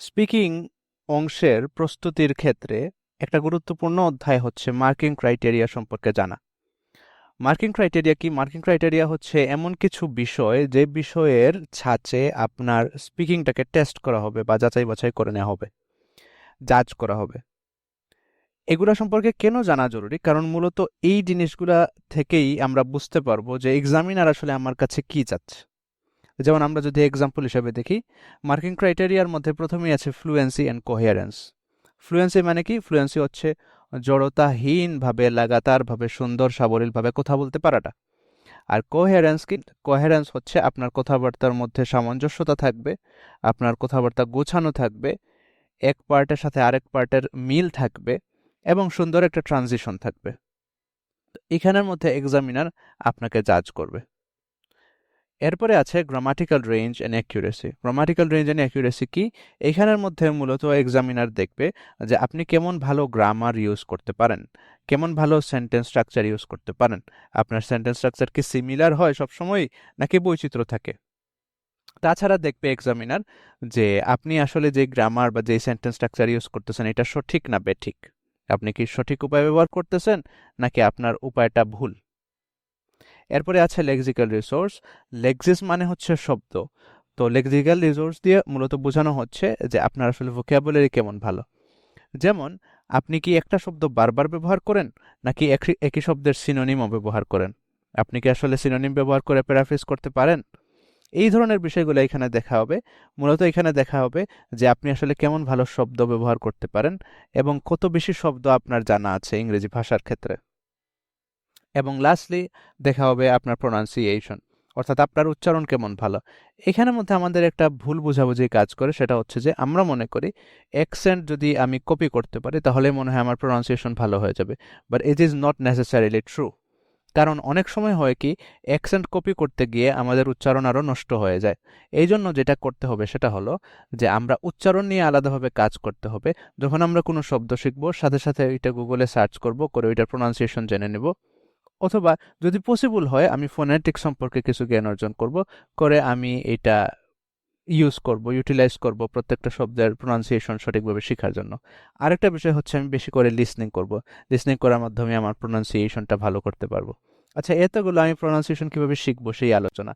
Speaking অংশের প্রস্তুতির ক্ষেত্রে একটা গুরুত্বপূর্ণ অধ্যায় হচ্ছে মার্কিং ক্রাইটেরিয়া সম্পর্কে জানা। মার্কিং ক্রাইটেরিয়া কি? মার্কিং ক্রাইটেরিয়া হচ্ছে এমন কিছু বিষয় যে বিষয়ের ছাঁচে আপনার স্পিকিংটাকে টেস্ট করা হবে বা যাচাই বাছাই করে নেওয়া হবে, জাজ করা হবে। এগুলা সম্পর্কে কেন জানা জরুরি? কারণ মূলত এই জিনিসগুলা থেকেই আমরা বুঝতে পারব যে এক্সামিনার আসলে আমার কাছে কি চাচ্ছে। যেমন আমরা যদি এক্সাম্পল হিসেবে দেখি মার্কিং ক্রাইটেরিয়ার মধ্যে প্রথমেই আছে ফ্লুয়েন্সি অ্যান্ড কোহেয়ারেন্স ফ্লুয়েন্সি মানে কি? ফ্লুয়েন্সি হচ্ছে জড়তাহীনভাবে, লাগাতারভাবে, সুন্দর, সাবলীলভাবে কথা বলতে পারাটা। আর কোহেরেন্স কি? কোহেরেন্স হচ্ছে আপনার কথাবার্তার মধ্যে সামঞ্জস্যতা থাকবে, আপনার কথাবার্তা গোছানো থাকবে, এক পার্টের সাথে আরেক পার্টের মিল থাকবে এবং সুন্দর একটা ট্রানজিশন থাকবে। এখানের মধ্যে এক্সামিনার আপনাকে জাজ করবে। এরপরে আছে grammatical range and accuracy grammatical range and accuracy কি? এখানের মধ্যে মূলত এক্সামিনার দেখবে যে আপনি কেমন ভালো গ্রামার ইউজ করতে পারেন, কেমন ভালো সেন্টেন্স স্ট্রাকচার ইউজ করতে পারেন। আপনার সেন্টেন্স স্ট্রাকচার কি সিমিলার হয় সবসময় নাকি বৈচিত্র্য থাকে? তাছাড়া দেখবে এক্সামিনার যে আপনি আসলে যে গ্রামার বা যে সেন্টেন্স স্ট্রাকচার ইউজ করতেছেন, এটা সঠিক না বেঠিক? আপনি কি সঠিক উপায় ব্যবহার করতেছেন, নাকি আপনার উপায়টা ভুল? এরপরে আছে লেক্সিক্যাল রিসোর্স লেক্সিস মানে হচ্ছে শব্দ। তো লেক্সিক্যাল রিসোর্স দিয়ে মূলত বোঝানো হচ্ছে যে আপনার আসলে ভোকাবুলারি কেমন ভালো। যেমন, আপনি কি একটা শব্দ বারবার ব্যবহার করেন, নাকি একই শব্দের সিনোনিমও ব্যবহার করেন? আপনি কি আসলে সিনোনিম ব্যবহার করে প্যারাফ্রেজ করতে পারেন? এই ধরনের বিষয়গুলো এখানে দেখা হবে। মূলত এখানে দেখা হবে যে আপনি আসলে কেমন ভালো শব্দ ব্যবহার করতে পারেন এবং কত বেশি শব্দ আপনার জানা আছে ইংরেজি ভাষার ক্ষেত্রে। এবং লাস্টলি দেখা হবে আপনার প্রোনাউন্সিয়েশন অর্থাৎ আপনার উচ্চারণ কেমন ভালো। এখানের মধ্যে আমাদের একটা ভুল বোঝাবুঝি কাজ করে, সেটা হচ্ছে যে আমরা মনে করি অ্যাকসেন্ট যদি আমি কপি করতে পারি, তাহলে মনে হয় আমার প্রোনাউন্সিয়েশন ভালো হয়ে যাবে। But it is not necessarily true কারণ অনেক সময় হয় কি অ্যাকসেন্ট কপি করতে গিয়ে আমাদের উচ্চারণ আরও নষ্ট হয়ে যায়। এই জন্য যেটা করতে হবে, সেটা হলো যে আমরা উচ্চারণ নিয়ে আলাদাভাবে কাজ করতে হবে। যখন আমরা কোনো শব্দ শিখব, সাথে সাথে ওইটা গুগলে সার্চ করব, করে ওইটার প্রোনাউন্সিয়েশন জেনে নেব। অথবা যদি পসিবল হয়, আমি ফোনেটিক সম্পর্কে কিছু জ্ঞান অর্জন করব। করে আমি এটা ইউজ করব ইউটিলাইজ করব প্রত্যেকটা শব্দের প্রোনাউন্সিয়েশন সঠিকভাবে শেখার জন্য। আরেকটা বিষয় হচ্ছে আমি বেশি করে লিসনিং করব। লিসনিং করার মাধ্যমে আমার প্রোনাউন্সিয়েশনটা ভালো করতে পারব। আচ্ছা এতগুলো আমি প্রোনাউন্সিয়েশন কীভাবে শিখব সেই আলোচনা?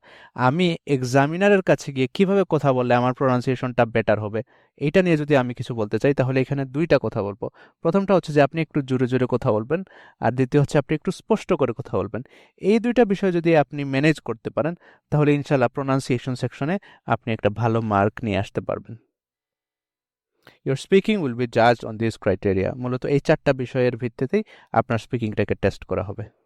আমি এক্সামিনারের কাছে গিয়ে কীভাবে কথা বললে আমার প্রোনাউন্সিয়েশনটা বেটার হবে? এটা নিয়ে যদি আমি কিছু বলতে চাই, তাহলে এখানে দুইটা কথা বলব। প্রথমটা হচ্ছে যে, আপনি একটু জোরে জোরে কথা বলবেন, আর দ্বিতীয় হচ্ছে আপনি একটু স্পষ্ট করে কথা বলবেন। এই দুইটা বিষয় যদি আপনি ম্যানেজ করতে পারেন, তাহলে ইনশাল্লাহ প্রোনাউন্সিয়েশন সেকশনে আপনি একটা ভালো মার্ক নিয়ে আসতে পারবেন। Your speaking will be judged on this criteria মূলত এই চারটা বিষয়ের ভিত্তিতেই আপনার স্পিকিংটাকে টেস্ট করা হবে।